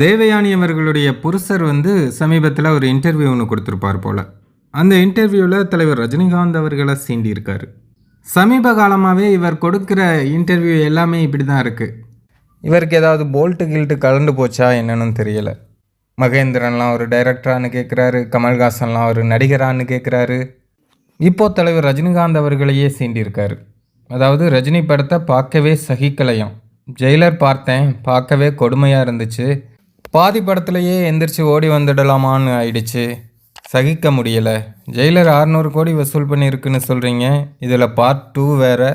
தேவயானி அவர்களுடைய புருஷர் வந்து சமீபத்தில் ஒரு இன்டர்வியூ ஒன்று கொடுத்துருப்பார் போல். அந்த இன்டர்வியூவில் தலைவர் ரஜினிகாந்த் அவர்களை சீண்டியிருக்கார். சமீப காலமாகவே இவர் கொடுக்குற இன்டர்வியூ எல்லாமே இப்படி தான் இருக்குது இவருக்கு ஏதாவது போல்ட்டு கில்ட்டு கலந்து போச்சா என்னன்னு தெரியலை. மகேந்திரன்லாம் ஒரு டைரக்டரானு கேட்குறாரு கமல்ஹாசன்லாம் ஒரு நடிகரான்னு கேட்குறாரு இப்போ தலைவர் ரஜினிகாந்த் அவர்களையே சீண்டியிருக்காரு. அதாவது ரஜினி படத்தை பார்க்கவே சகிக்கலையும். ஜெயிலர் பார்த்தேன் பார்க்கவே கொடுமையாக இருந்துச்சு. பாதி படத்துலையே எந்திரிச்சு ஓடி வந்துடலாமான்னு ஆயிடுச்சு. சகிக்க முடியலை. ஜெயிலர் 600 கோடி வசூல் பண்ணியிருக்குன்னு சொல்கிறீங்க இதில் பார்ட் டூ வேறு.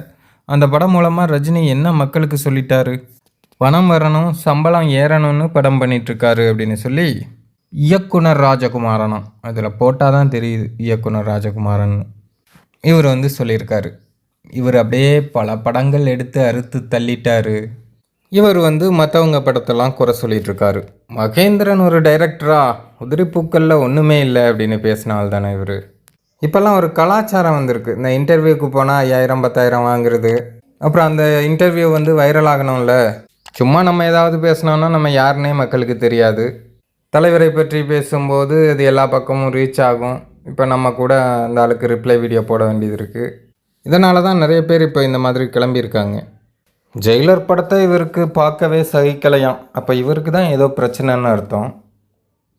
அந்த படம் மூலமாக ரஜினி என்ன மக்களுக்கு சொல்லிட்டாரு? பணம் வரணும் சம்பளம் ஏறணும்னு படம் பண்ணிகிட்ருக்காரு அப்படின்னு சொல்லி இயக்குனர் ராஜகுமாரனும் அதில் போட்டால் தான் தெரியுது இயக்குனர் ராஜகுமாரன். இவர் வந்து சொல்லியிருக்காரு. இவர் அப்படியே பல படங்கள் எடுத்து அறுத்து தள்ளிட்டாரு. இவர் வந்து மற்றவங்க படத்தெல்லாம் குறை சொல்லிகிட்டு இருக்காரு மகேந்திரன் ஒரு டைரக்டரா உதிரிப்பூக்களில் ஒன்றுமே இல்லை அப்படின்னு பேசினால் தானே இவர். இப்போல்லாம் ஒரு கலாச்சாரம் வந்திருக்கு. இந்த இன்டர்வியூக்கு போனால் ஐயாயிரம் பத்தாயிரம் வாங்குறது. அப்புறம் அந்த இன்டர்வியூ வந்து வைரல் ஆகணும்ல. சும்மா நம்ம ஏதாவது பேசினோன்னா நம்ம யாருன்னே மக்களுக்கு தெரியாது. தலைவரை பற்றி பேசும்போது அது எல்லா பக்கமும் ரீச் ஆகும். இப்போ நம்ம கூட அந்த ஆளுக்கு ரிப்ளை வீடியோ போட வேண்டியது இருக்குது இதனால தான் நிறைய பேர் இப்போ இந்த மாதிரி கிளம்பியிருக்காங்க. ஜெயிலர் படத்தை இவருக்கு பார்க்கவே சகிக்கலையாம். அப்போ இவருக்கு தான் ஏதோ பிரச்சனைன்னு அர்த்தம்.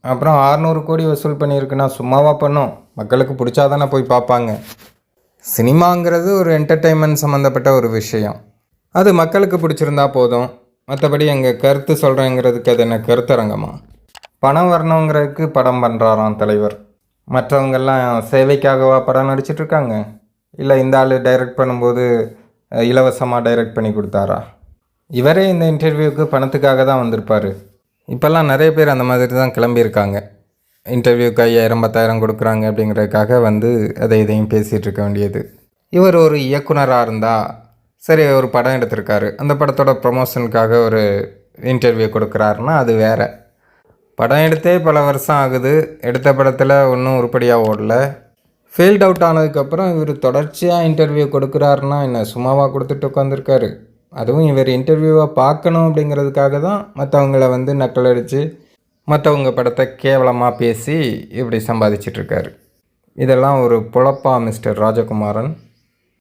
அப்புறம் 600 கோடி வசூல் பண்ணியிருக்குன்னா சும்மாவாக பண்ணும்? மக்களுக்கு பிடிச்சாதானே போய் பார்ப்பாங்க. சினிமாங்கிறது ஒரு என்டர்டெயின்மெண்ட் சம்மந்தப்பட்ட ஒரு விஷயம். அது மக்களுக்கு பிடிச்சிருந்தா போதும். மற்றபடி எங்கள் கருத்து சொல்கிறேங்கிறதுக்கு அது என்ன கருத்தரங்கமா? பணம் வரணுங்கிறதுக்கு படம் பண்ணுறாராம் தலைவர். மற்றவங்கெல்லாம் சேவைக்காகவா படம் நடிச்சிட்டு இருக்காங்க? இல்லை இந்த ஆள் டைரக்ட் பண்ணும்போது இலவசமாக டைரக்ட் பண்ணி கொடுத்தாரா? இவரே இந்த இன்டர்வியூவுக்கு பணத்துக்காக தான் வந்திருப்பார். இப்போல்லாம் நிறைய பேர் அந்த மாதிரி தான் கிளம்பியிருக்காங்க. இன்டர்வியூக்கு ஐயாயிரம் பத்தாயிரம் கொடுக்குறாங்க அப்படிங்கிறதுக்காக வந்து அதை இதையும் பேசிகிட்டு இருக்க வேண்டியது. இவர் ஒரு இயக்குனராக இருந்தால் சரி ஒரு படம் எடுத்திருக்காரு. அந்த படத்தோட ப்ரொமோஷனுக்காக ஒரு இன்டர்வியூ கொடுக்குறாருன்னா அது வேற. படம் எடுத்தே பல வருஷம் ஆகுது. எடுத்த படத்தில் ஒன்றும் உருப்படியாக ஓடல. ஃபெயில்ட் அவுட் ஆனதுக்கப்புறம் இவர் தொடர்ச்சியாக இன்டர்வியூ கொடுக்குறாருன்னா என்ன சும்மாவாக கொடுத்துட்டு உட்காந்துருக்காரு அதுவும் இவர் இன்டர்வியூவாக பார்க்கணும் அப்படிங்கிறதுக்காக தான் மற்றவங்கள வந்து நக்கலடித்து மற்றவங்க படத்தை கேவலமாக பேசி இப்படி சம்பாதிச்சிட்ருக்காரு இதெல்லாம் ஒரு பொழப்பா மிஸ்டர் ராஜகுமாரன்.